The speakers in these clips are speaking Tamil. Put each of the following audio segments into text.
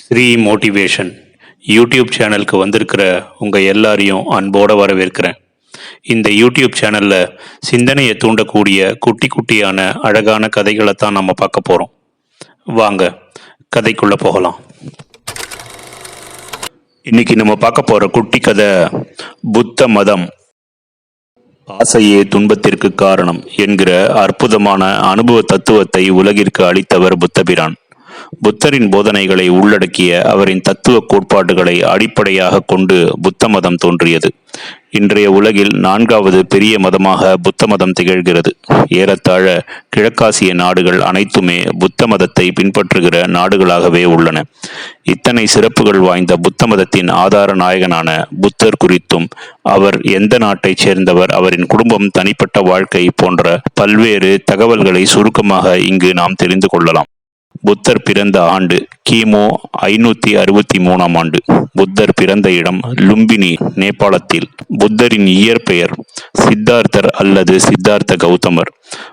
ஸ்ரீ மோட்டிவேஷன் யூடியூப் சேனலுக்கு வந்திருக்கிற உங்கள் எல்லாரையும் அன்போடு வரவேற்கிறேன். இந்த யூடியூப் சேனலில் சிந்தனையை தூண்டக்கூடிய குட்டி குட்டியான அழகான கதைகளை தான் நம்ம பார்க்க போகிறோம் வாங்க கதைக்குள்ளே போகலாம். இன்னைக்கு நம்ம பார்க்க போகிற குட்டி கதை புத்த மதம். ஆசையே துன்பத்திற்கு காரணம் என்கிற அற்புதமான அனுபவ தத்துவத்தை உலகிற்கு அளித்தவர் புத்தபிரான். புத்தரின் போதனைகளை உள்ளடக்கிய அவரின் தத்துவ கோட்பாடுகளை அடிப்படையாக கொண்டு புத்த மதம் தோன்றியது. இன்றைய உலகில் நான்காவது பெரிய மதமாக புத்த மதம் திகழ்கிறது. ஏறத்தாழ கிழக்காசிய நாடுகள் அனைத்துமே புத்த மதத்தை பின்பற்றுகிற நாடுகளாகவே உள்ளன. இத்தனை சிறப்புகள் வாய்ந்த புத்த மதத்தின் ஆதார நாயகனான புத்தர் குறித்தும் அவர் எந்த நாட்டைச் சேர்ந்தவர் அவரின் குடும்பம் தனிப்பட்ட வாழ்க்கை போன்ற பல்வேறு தகவல்களை சுருக்கமாக இங்கு நாம் தெரிந்து கொள்ளலாம். புத்தர் பிறந்த ஆண்டு கிமு ஐநூத்தி அறுபத்தி மூணாம் ஆண்டு. புத்தர் பிறந்த இடம் லும்பினி நேபாளத்தில். புத்தரின் இயற்பெயர் சித்தார்த்தர் அல்லது சித்தார்த்த கௌதமர்.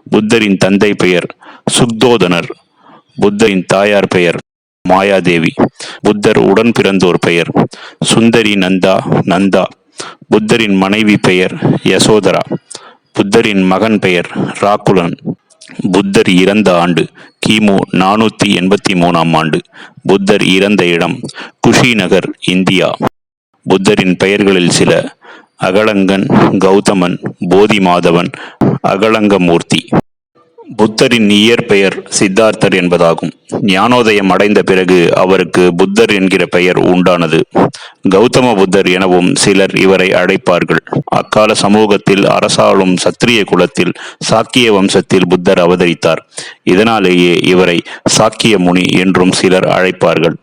புத்தரின் தந்தை பெயர் சுக்தோதனர். புத்தரின் தாயார் பெயர் மாயாதேவி. புத்தர் உடன் பிறந்தோர் பெயர் சுந்தரி நந்தா நந்தா. புத்தரின் மனைவி பெயர் யசோதரா. புத்தரின் மகன் பெயர் ராகுலன். புத்தர் இறந்த ஆண்டு கிமு நானூத்தி எண்பத்தி மூணாம் ஆண்டு. புத்தர் இறந்த இடம் குஷிநகர் இந்தியா. புத்தரின் பெயர்களில் சில அகலங்கன் கௌதமன் போதி மாதவன் அகலங்கமூர்த்தி. புத்தரின் இயற்பெயர் சித்தார்த்தர் என்பதாகும். ஞானோதயம் அடைந்த பிறகு அவருக்கு புத்தர் என்கிற பெயர் உண்டானது. கௌதம புத்தர் எனவும் சிலர் இவரை அழைப்பார்கள். அக்கால சமூகத்தில் அரசாளும் சத்திரிய குலத்தில் சாக்கிய வம்சத்தில் புத்தர் அவதரித்தார். இதனாலேயே இவரை சாக்கிய முனி என்றும் சிலர் அழைப்பார்கள்.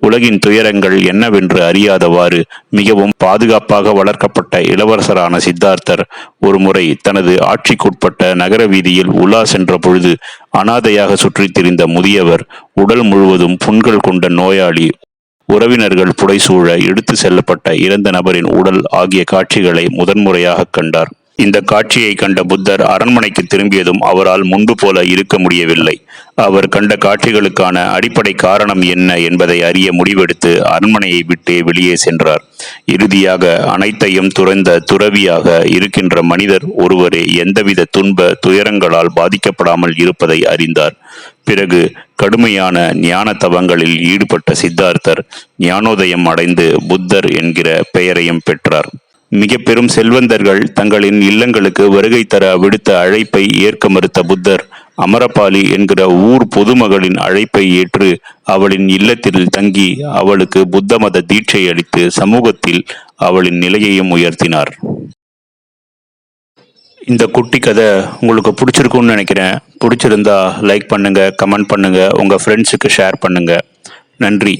உலகின் துயரங்கள் என்னவென்று அறியாதவாறு மிகவும் பாதுகாப்பாக வளர்க்கப்பட்ட இளவரசரான சித்தார்த்தர் ஒருமுறை தனது ஆட்சிக்குட்பட்ட நகர வீதியில் உலா சென்ற பொழுது அனாதையாக சுற்றித் திரிந்த முதியவர் உடல் முழுவதும் புண்கள் கொண்ட நோயாளி உறவினர்கள் புடைசூழ எடுத்து செல்லப்பட்ட இறந்த நபரின் உடல் ஆகிய காட்சிகளை முதன்முறையாக கண்டார். இந்த காட்சியை கண்ட புத்தர் அரண்மனைக்கு திரும்பியதும் அவரால் முன்பு போல இருக்க முடியவில்லை. அவர் கண்ட காட்சிகளுக்கான அடிப்படை காரணம் என்ன என்பதை அறிய முடிவெடுத்து அரண்மனையை விட்டு வெளியே சென்றார். இறுதியாக அனைத்தையும் துறந்த துறவியாக இருக்கின்ற மனிதர் ஒருவரே எந்தவித துன்ப துயரங்களால் பாதிக்கப்படாமல் இருப்பதை அறிந்தார். பிறகு கடுமையான ஞான தவங்களில் ஈடுபட்ட சித்தார்த்தர் ஞானோதயம் அடைந்து புத்தர் என்கிற பெயரையும் பெற்றார். மிக பெரும் செல்வந்தர்கள் தங்களின் இல்லங்களுக்கு வருகை தர விடுத்த அழைப்பை ஏற்க மறுத்த புத்தர் அமரபாலி என்கிற ஊர் பொதுமகளின் அழைப்பை ஏற்று அவளின் இல்லத்தில் தங்கி அவளுக்கு புத்த மத தீட்சை அளித்து சமூகத்தில் அவளின் நிலையையும் உயர்த்தினார். இந்த குட்டி கதை உங்களுக்கு பிடிச்சிருக்கும்னு நினைக்கிறேன். பிடிச்சிருந்தா லைக் பண்ணுங்க கமெண்ட் பண்ணுங்க உங்க ஃப்ரெண்ட்ஸுக்கு ஷேர் பண்ணுங்க. நன்றி.